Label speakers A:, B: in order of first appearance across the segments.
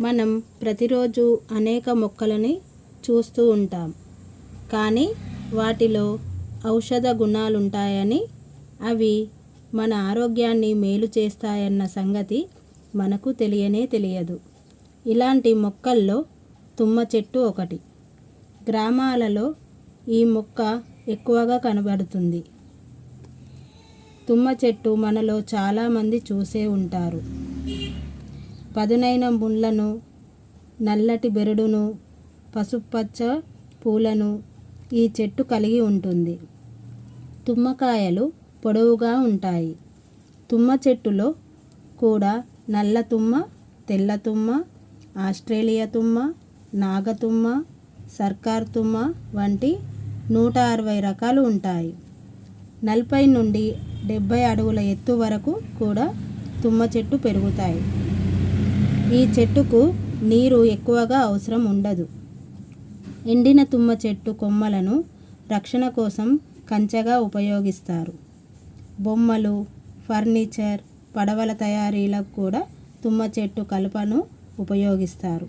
A: మనం ప్రతిరోజు అనేక మొక్కలని చూస్తూ ఉంటాం. కానీ వాటిలో ఔషధ గుణాలుంటాయని అవి మన ఆరోగ్యాన్ని మేలు చేస్తాయన్న సంగతి మనకు తెలియనే తెలియదు. ఇలాంటి మొక్కల్లో తుమ్మ చెట్టు ఒకటి. గ్రామాలలో ఈ మొక్క ఎక్కువగా కనబడుతుంది. తుమ్మ చెట్టు మనలో చాలామంది చూసే ఉంటారు. పదునైన ముళ్ళను నల్లటి బెరడును పసుపచ్చ పూలను ఈ చెట్టు కలిగి ఉంటుంది. తుమ్మకాయలు పొడవుగా ఉంటాయి. తుమ్మ చెట్టులో కూడా నల్ల తుమ్మ తెల్ల తుమ్మ ఆస్ట్రేలియా తుమ్మ నాగతుమ్మ సర్కార్ తుమ్మ వంటి నూట అరవై రకాలు ఉంటాయి. నలభై నుండి డెబ్భై అడుగుల ఎత్తు వరకు కూడా తుమ్మ చెట్టు పెరుగుతాయి. ఈ చెట్టుకు నీరు ఎక్కువగా అవసరం ఉండదు. ఎండిన తుమ్మ చెట్టు కొమ్మలను రక్షణ కోసం కంచెగా ఉపయోగిస్తారు. బొమ్మలు ఫర్నిచర్ పడవల తయారీలకు కూడా తుమ్మ చెట్టు కలపను ఉపయోగిస్తారు.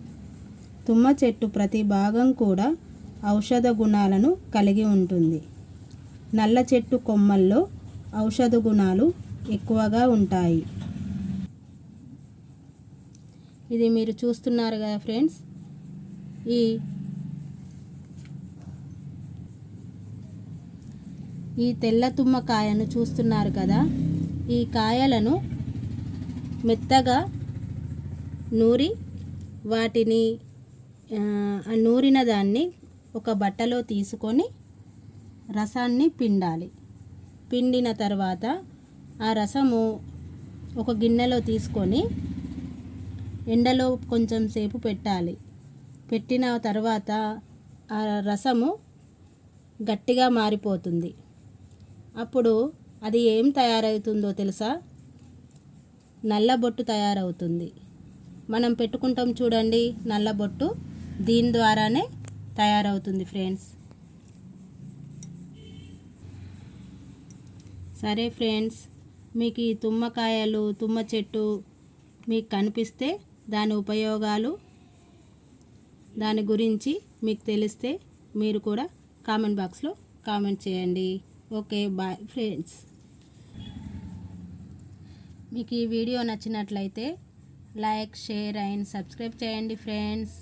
A: తుమ్మ చెట్టు ప్రతి భాగం కూడా ఔషధ గుణాలను కలిగి ఉంటుంది. నల్ల చెట్టు కొమ్మల్లో ఔషధ గుణాలు ఎక్కువగా ఉంటాయి. ఇది మీరు చూస్తున్నారు కదా ఫ్రెండ్స్. ఈ ఈ తెల్ల తుమ్మ కాయను చూస్తున్నారు కదా. ఈ కాయలను మెత్తగా నూరి వాటిని నూరిన దాన్ని ఒక బట్టలో తీసుకొని రసాన్ని పిండాలి. పిండిన తర్వాత ఆ రసము ఒక గిన్నెలో తీసుకొని ఎండలో కొంచెం సేపు పెట్టాలి. పెట్టిన తర్వాత ఆ రసము గట్టిగా మారిపోతుంది. అప్పుడు అది ఏం తయారవుతుందో తెలుసా? నల్లబొట్టు తయారవుతుంది. మనం పెట్టుకుంటాం చూడండి నల్లబొట్టు దీని ద్వారానే తయారవుతుంది ఫ్రెండ్స్. సరే ఫ్రెండ్స్ మీకు ఈ తుమ్మకాయలు తుమ్మ చెట్టు మీకు కనిపిస్తే దాని ఉపయోగాలు దాని గురించి మీకు తెలిస్తే మీరు కూడా కామెంట్ బాక్స్లో కామెంట్ చేయండి. ఓకే బాయ్ ఫ్రెండ్స్ మీకు ఈ వీడియో నచ్చినట్లయితే లైక్ షేర్ అండ్ సబ్స్క్రైబ్ చేయండి ఫ్రెండ్స్